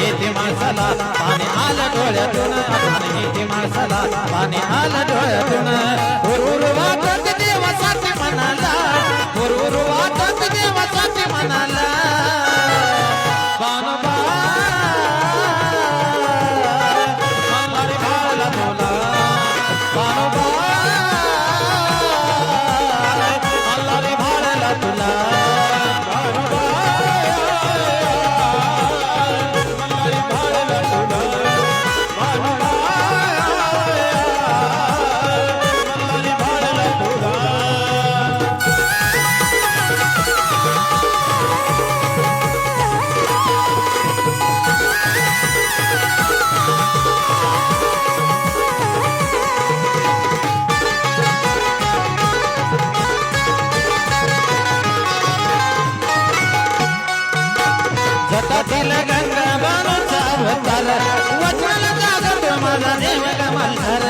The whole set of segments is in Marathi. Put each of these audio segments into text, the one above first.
येते माणसाला पाणी आलं डोळ्यातून आठवण येते माणसाला पाणी आलं अवतार वचनाला जागर माझा देव कमालधार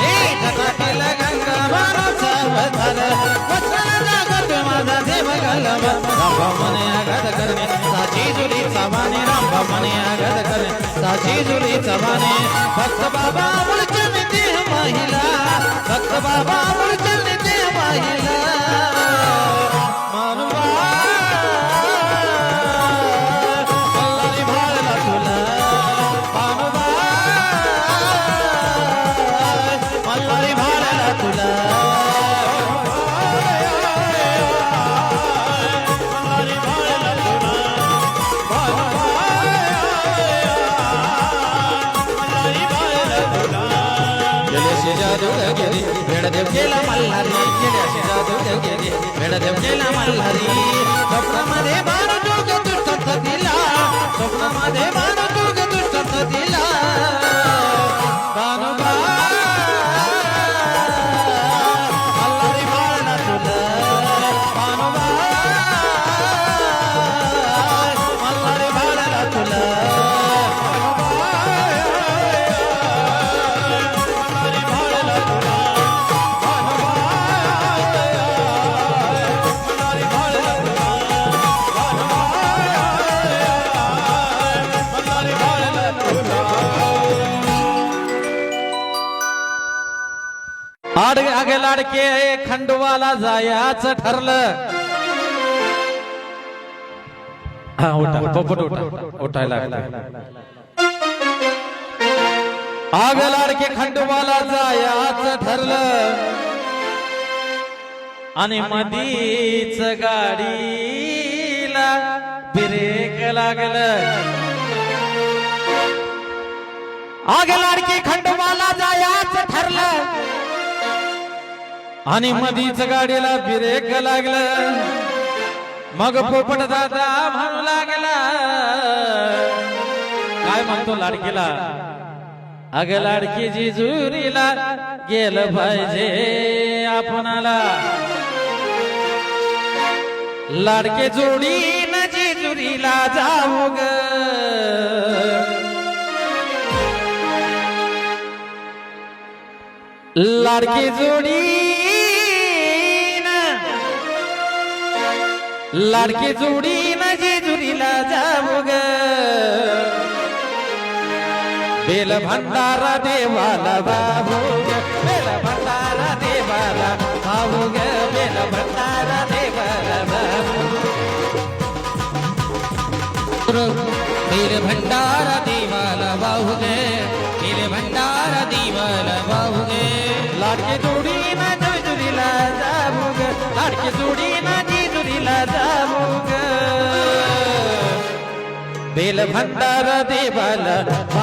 हे आघात करणे साची जुली चवाने आघात करणे साची भक्त बाबा मुलचन देह महिला भक्त बाबा मुलचन देह महिला गेल्याशी जादू गेली वेडदेव गेला मल्हारी गेल्याशी जादू गेली वेडदेव केला मल्हारी आगे लाडके खंडवाला जायचं ठरलं. हा उठा पोपट उठा. उठायला. आग लाडके खंडवाला जायचं ठरलं. आणि मधीच गाडीला ब्रेक लागलं. आग लाडकी खंडोबाला जायचं ठरलं. आणि मधीच गाडीला ब्रेक लागलं. मग पोपट दादा म्हणू लागला. काय म्हणतो लाडकीला? अग लाडकी जिजुरीला गेलं पाहिजे आपणाला. लाडके जोडी न जेजुरीला जाऊ ग. लाडकी जोडी लाडकी जोडी ना जेजुरीला जाऊ ग बेल भंडारा देवाला बाबू ग बेल भंडारा देवाला बाबू ग बेल भंडारा देवाला बाबू तेरे भंडारा देवाला बाहुगे बेल भंडारा देवाला बाहुगे लाडकी जोडी ना जेजुरीला जाऊ ग लाडकी जोडी ना जेजुरीला जाऊ